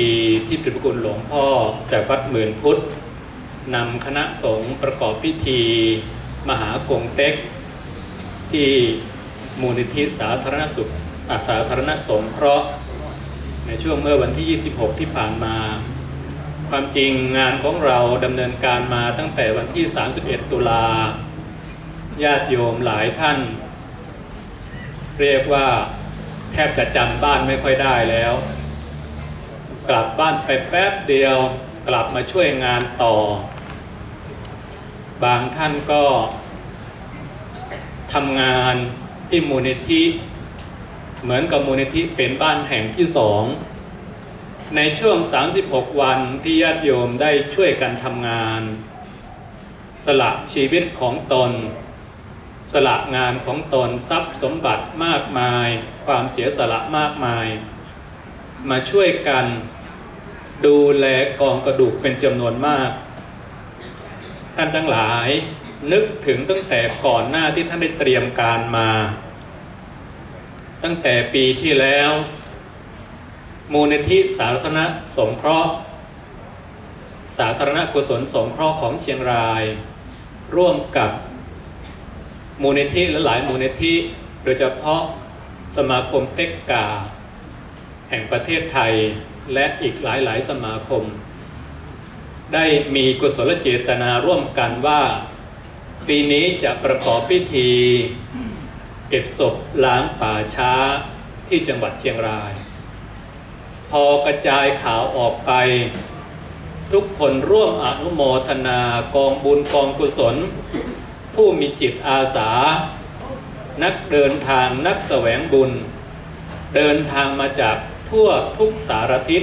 ทีที่พระคุณหลวงพ่อจากวัดหมื่นพุทธนำคณะสงฆ์ประกอบพิธี มหากงเต็ก ที่มูลนิธิสาธารณสุขอาสาธารณสงเคราะห์ในช่วงเมื่อวันที่ 26 ที่ผ่านมา ความจริงงานของเราดำเนินการมาตั้งแต่วันที่ 31 ตุลาญาติโยมหลายท่าน เรียกว่าแทบจะจำบ้านไม่ค่อยได้แล้ว กลับบ้านไปแป๊บเดียว กลับมาช่วยงานต่อ บางท่านก็ทำงานที่มูลนิธิ เหมือนกับมูลนิธิเป็นบ้านแห่งที่สองในช่วง 36 วันที่ญาติโยมได้ช่วยกันทำงาน สละชีวิตของตน สละงานของตนทรัพย์สมบัติมากมาย ความเสียสละมากมาย มาช่วยกัน ดูแลกองกระดูกเป็นจำนวนมาก ท่านทั้งหลายนึกถึงตั้งแต่ก่อนหน้าที่ท่านได้เตรียมการมา ตั้งแต่ปีที่แล้ว มูลนิธิสาธารณสงเคราะห์ สาธารณกุศลสงเคราะห์ของเชียงราย ร่วมกับมูลนิธิและหลายมูลนิธิโดยเฉพาะสมาคมเต็กกา แห่งประเทศไทย และอีกหลายๆ สมาคม ได้มีกุศลเจตนาร่วมกันว่า ปีนี้จะประกอบพิธี เก็บศพล้างป่าช้าที่จังหวัดเชียงราย พอกระจายข่าวออกไป ทุกคนร่วมอนุโมทนากองบุญกองกุศล ผู้มีจิตอาสา นักเดินทางนักแสวงบุญ เดินทางมาจาก ทั่วทุกสารทิศ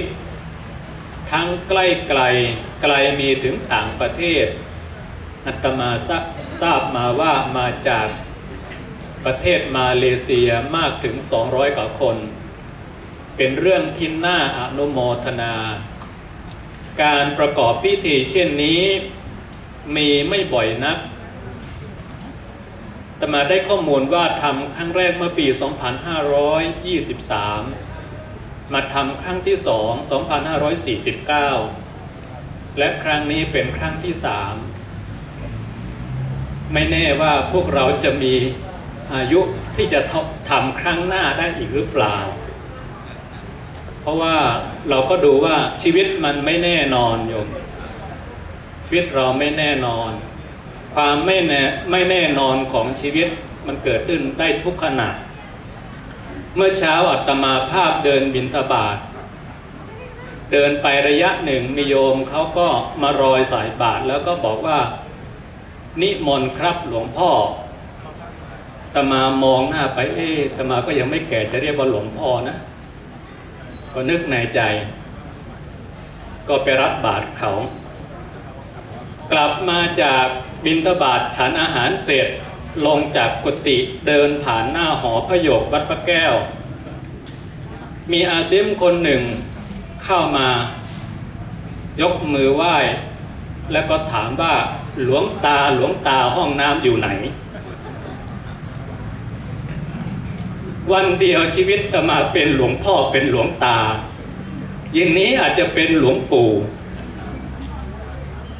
ทั้งใกล้ไกลไกลมีถึงต่างประเทศอัตมาทราบมาว่ามาจากประเทศมาเลเซียมากถึง 200 กว่าคน เป็นเรื่องที่น่าอนุโมทนา การประกอบพิธีเช่นนี้มีไม่บ่อยนักแต่มาได้ข้อมูลว่าทำครั้งแรกเมื่อปี 2523 มาทำครั้งที่2 2549 และครั้งนี้เป็นครั้งที่3ไม่แน่ว่าพวกเราจะมีอายุที่จะทำครั้งหน้าได้อีกหรือเปล่า เพราะว่าเราก็ดูว่าชีวิตมันไม่แน่นอนโยมชีวิตเราไม่แน่นอน ความไม่แน่ไม่แน่นอนของชีวิตมันเกิดขึ้นได้ทุกขณะ เมื่อเช้าอัตมาภาพเดินบินทบาท เดินไประยะหนึ่งมีโยมเขาก็มารอยสายบาทแล้วก็บอกว่า นิมนต์ครับหลวงพ่อตมามองหน้าไปเอ๊ตมาก็ยังไม่แก่จะเรียกว่าหลวงพ่อนะ ก็นึกในใจ ก็ไปรับบาตรเขา กลับมาจากบินทบาทฉันอาหารเสร็จ ลงจากกุฏิเดินผ่านหน้าหอพระโยกวัดพระแก้ว มีอาซิมคนหนึ่งเข้ามายกมือไหว้ แล้วก็ถามว่าหลวงตาหลวงตาห้องน้ำอยู่ไหน วันเดียวชีวิตจะมาเป็นหลวงพ่อเป็นหลวงตาเย็นนี้อาจจะเป็นหลวงปู่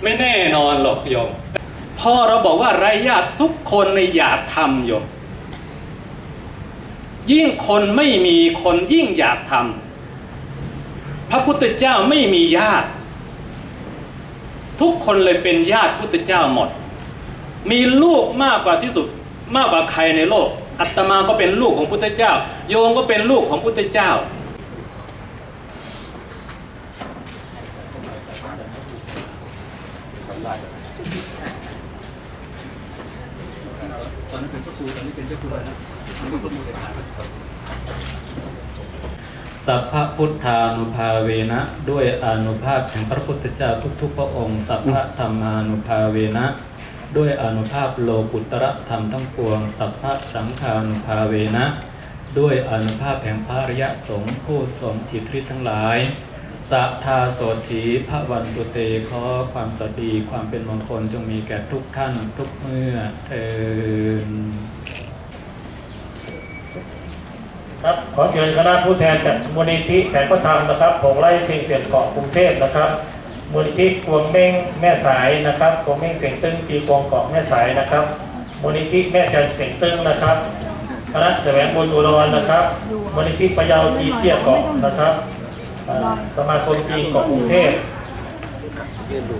ไม่แน่นอนหรอกโยม พ่อเราบอกว่าไรญาติทุกคนในอยากทำโยมยิ่งคนไม่มีคนยิ่งอยากทำพระพุทธเจ้าไม่มีญาติ ทุกคนเลยเป็นญาติพุทธเจ้าหมด มีลูกมากกว่าที่สุดมากกว่าใครในโลก อัตมาก็เป็นลูกของพุทธเจ้า โยมก็เป็นลูกของพุทธเจ้า ตอนนั้นเป็นพระครูตอนนี้เป็นเจ้าคุณแล้วนะเป็นพระครูเลยครับสัพพพุทธานุภาเวนะ ด้วยอนุภาพแห่งพระพุทธเจ้าทุกๆ พระองค์ สัพพธรรมานุภาเวนะ ด้วยอนุภาพโลกุตระธรรมทั้งปวง สัพพสังฆานุภาเวนะ ด้วยอนุภาพแห่งพระริยสงฆ์ผู้ทรงอิทธิฤทธิ์ทั้งหลาย สัทธาโสถีพระวันตุเตขอความสวัสดีความเป็นมงคลจงมีแก่ทุกท่านทุกเมื่อเทินครับขอเชิญคณะผู้แทนจากมูลนิธิแสงพระธรรมนะครับผงไร่เชียงเสียนเกาะกรุงเทพนะครับมูลนิธิกวงเม้งแม่สายนะครับกวงเม้งเสียงตึ้งจีกวงเกาะแม่สายนะครับมูลนิธิแม่จันเสียงตึ้งนะครับคณะแสวงบุญอุดรนะครับมูลนิธิปะเยาจีเจียเกาะนะครับ สมาคมจีนเกาะกรุงเทพ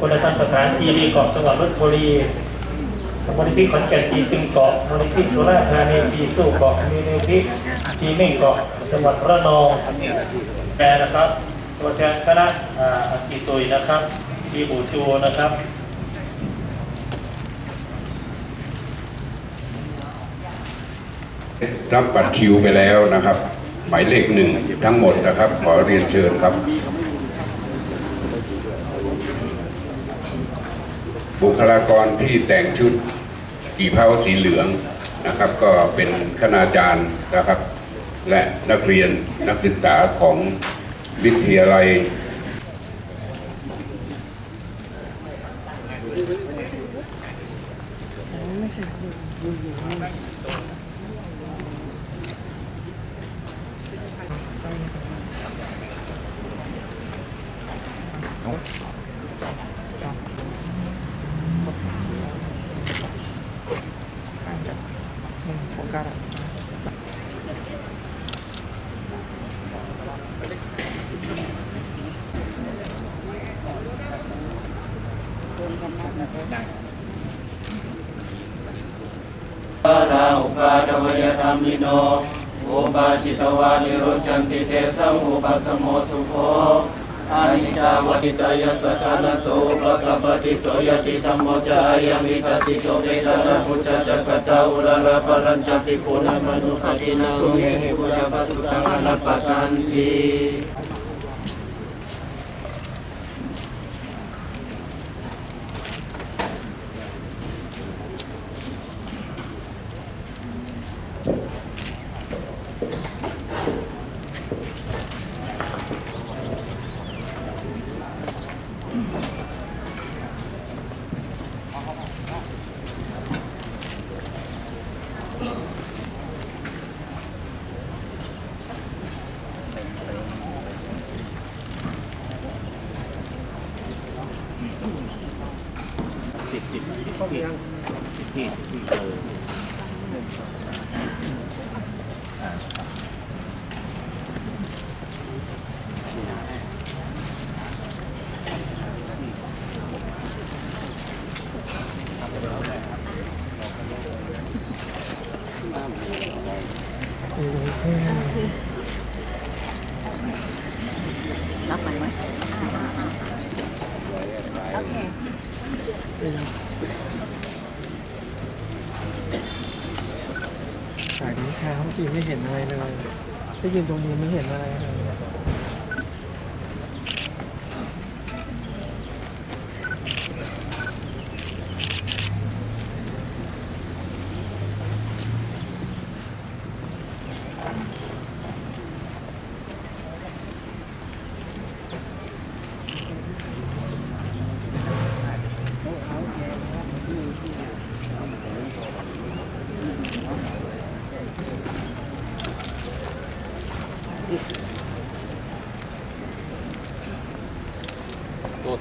คุณธรรมสถานจีรีเกาะจังหวัดลบบุรีมูลนิธิขอนแก่นจีซิงเกาะมูลนิธิสุราษฎร์ธานีจีสู้เกาะมูลนิธิจีเม่งเกาะจังหวัดระนองแปรนะครับ ตัวแทนคณะอากีตุยนะครับจีบูจูนะครับรับบัตรคิวไปแล้วนะครับ หมายเลขหนึ่งทั้งหมดนะครับ ขอเรียนเชิญครับบุคลากรที่แต่งชุดกี่เผาสีเหลืองนะครับ ก็เป็นคณาจารย์นะครับ และนักเรียนนักศึกษาของวิทยาลัย ปานาอุปาทวยธรรมิโน อุปาชิตวานิรุชันติเตสังอุปสมโมสุโขอา นิจจาวติตายสตานโสปะกปติโสยติธรรมจายามิทัสิโชเวตนะพุจจจักตาอุลาระปรัญจติปุณมนุปตินังเมหิปุญญปัสสุตังอนัปปกันติ สายนี้ค่ะเมื่อกี้ไม่เห็นอะไรเลยได้ยินตรงนี้ไม่เห็นอะไรเลย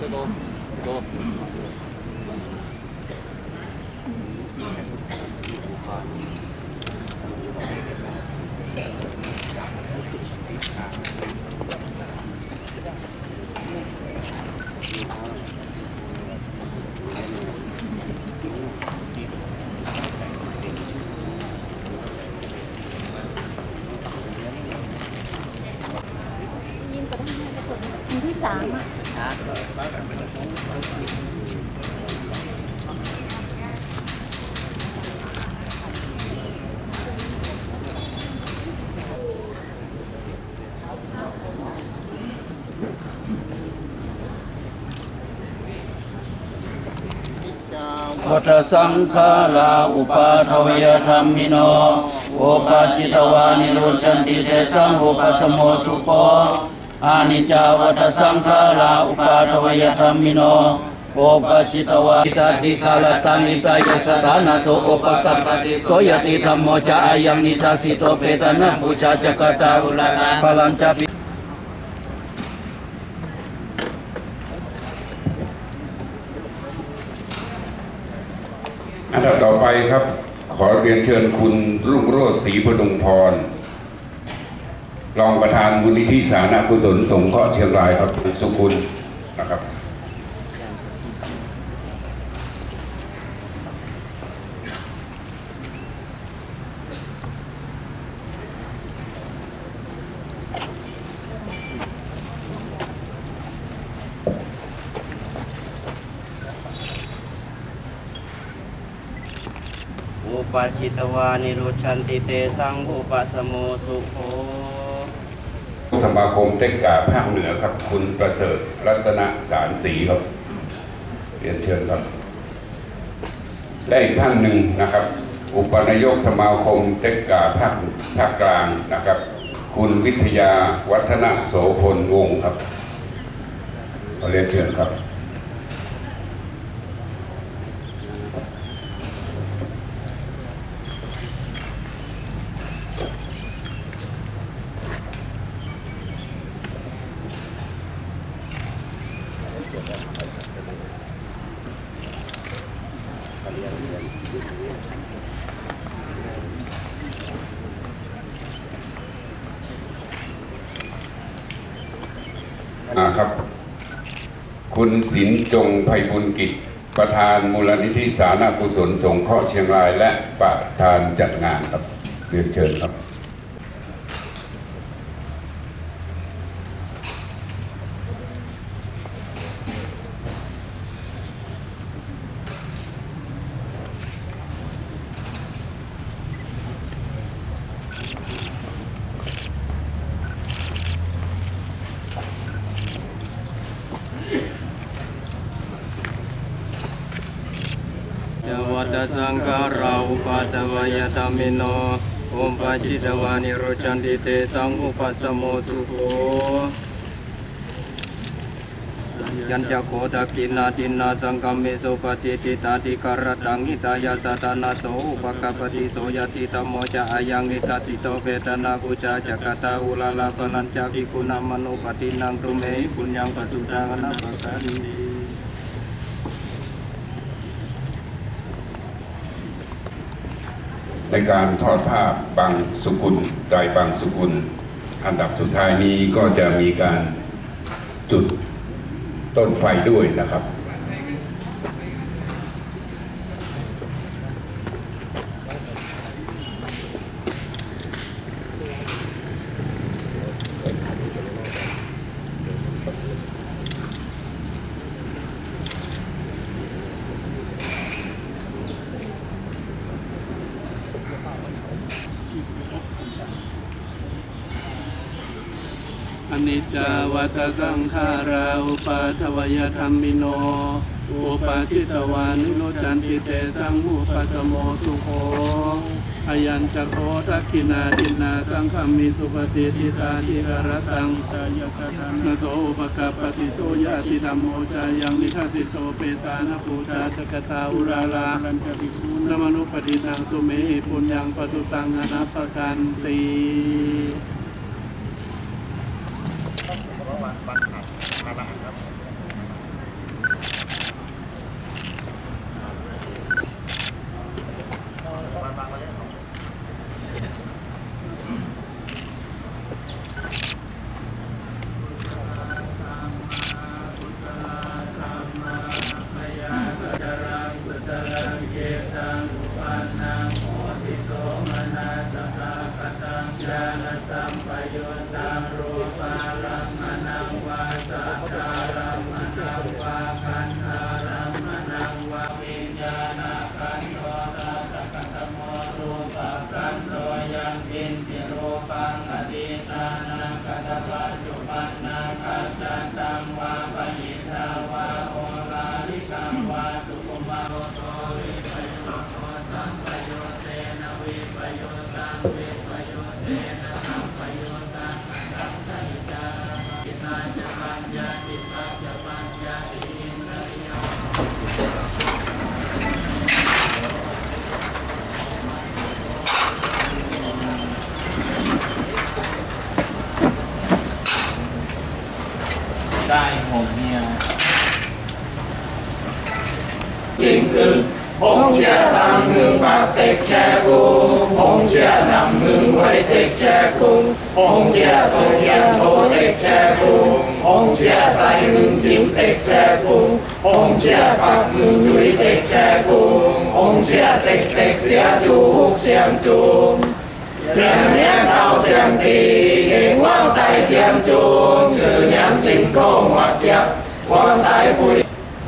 อันที่สามอ่ะวัฏสังฆาลาอุปาทวยธรรมิโนโอปาชิตวานิโรชันติเตสังอุปสมโมสุโข อานิจจาวัฏสังฆาลาอุปาทวยธรรมิโนโอปชิตวาอิตาทิคาลตังอิตายสถานาโสโอปกัปปติโสยติธรรมโมจาอายังนิทาสิโตเปตนะปุชาจักตาอุลานาพลัญจปิอันดับต่อไปครับ ขอเรียนเชิญคุณรุ่งโรจน์ศรีพดุงพร รองประธานมูลนิธิสาธารณกุศลสงเคราะห์เชียงรายครับคุณสุคุณนะครับอุปาจิตวานิรุชันติเตสังอุปสมโมสุโข มาคมเต็กกาภาคเหนือครับ คุณประเสริฐรัตนสารสีครับ เรียนเชิญครับ และอีกท่านหนึ่งนะครับ อุปนายกสมาคมเต็กกาภาคภาคกลางนะครับ คุณวิทยาวัฒนโสพลวงศ์ครับเรียนเชิญครับ อ่าครับ คุณสินจงไพบุญกิจ ประธานมูลนิธิสาธารณกุศลสงเคราะห์เชียงราย และประธานจัดงานครับเรียนเชิญครับ ยวัตสังการาอุปั ตามิโนโอมปัจจิตวานิโรจันติเตสังอุปัสสโมสุโขยันจะโคตกินาตินาสังกัมเมโสปฏิติตาติการตังหิตายาสตานาโสอุปกปปติโสยติตมโมจะอายังนิทัสสิโตเวทนาปุจาจักตาอุลาลาปนัญจาภิกุนามโนปฏินังตุเมหิปุญญังปสุตังนัปะกันติ ในการทอดผ้าบางสุกุลไตรบางสุกุล อันดับสุดท้ายนี้ก็จะมีการจุดต้นไฟด้วยนะครับ อนิ จาวัตสังขาราอุปาทวยธรรมิโน อุปาจิตวานิโรจันติเตสังอุปสโมสุโขอายัญจโคทักขินาดินาสังคมมิสุปฏิทิตาทิหรตังตายสถานโสอุปกปปติโสยาติธรรมโมจายังนิทัสิโตเปตานปูชาจกตาอุราลารัญจภิกขุนมนุปฏิทังตุเมปุญญังปสุตังอนัปกันติ cung Ông cha tôn giang thô tịch cha cung Ông cha sai ngưng kiếm tịch cha cung Ông cha bạc ngưng chuối tịch cha cung Ông cha tịch tịch xe chú hút xem chung Tiền nhé tao xem thì Nghe ngoan tay thiêm ย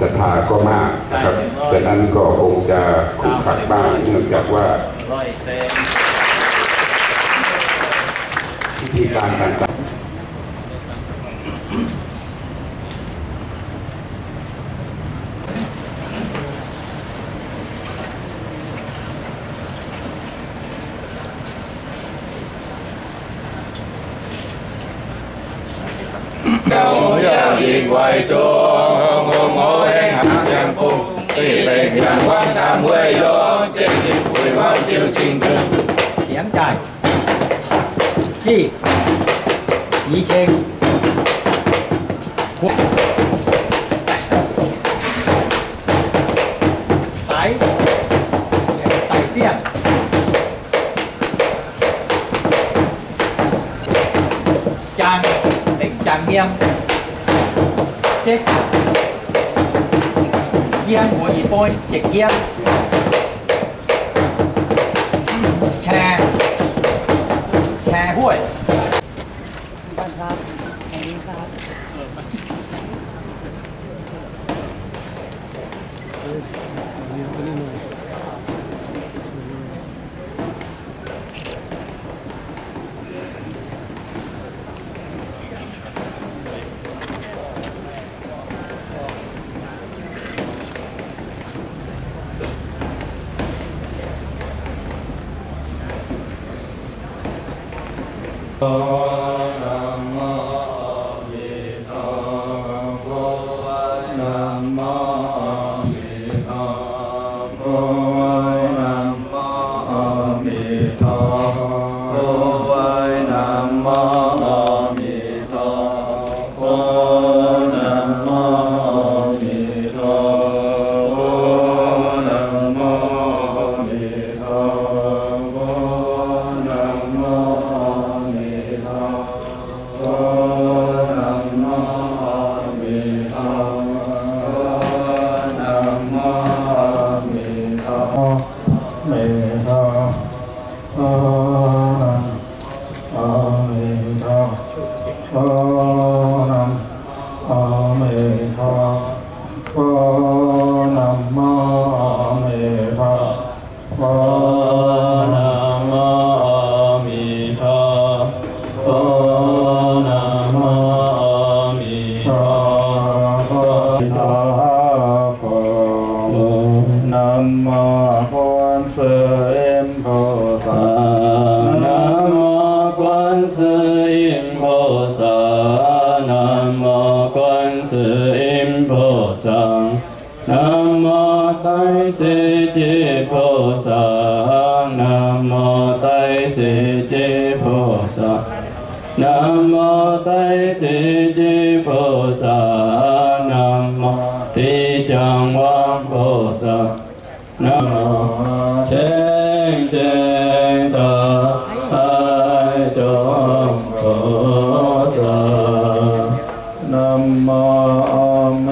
ศรัทธาก็มากนะครับแต่นั้นก็คงจะขุกขัดบ้างเนื่องจากว่า พิธีการต่างๆ 高要以为中，红我应行人步，地平常往常会用，正经会往小情根。 เขี ยงจ่ายจี้ยีเชงไตไตเตี้ยจางเด็ โพสังนะโมตัสิเจโพสังนะโมตัสิเจโพสังนะโมติจังวังโพสังนะโมเชงเชงตาไอจงโพสังนะโมอเม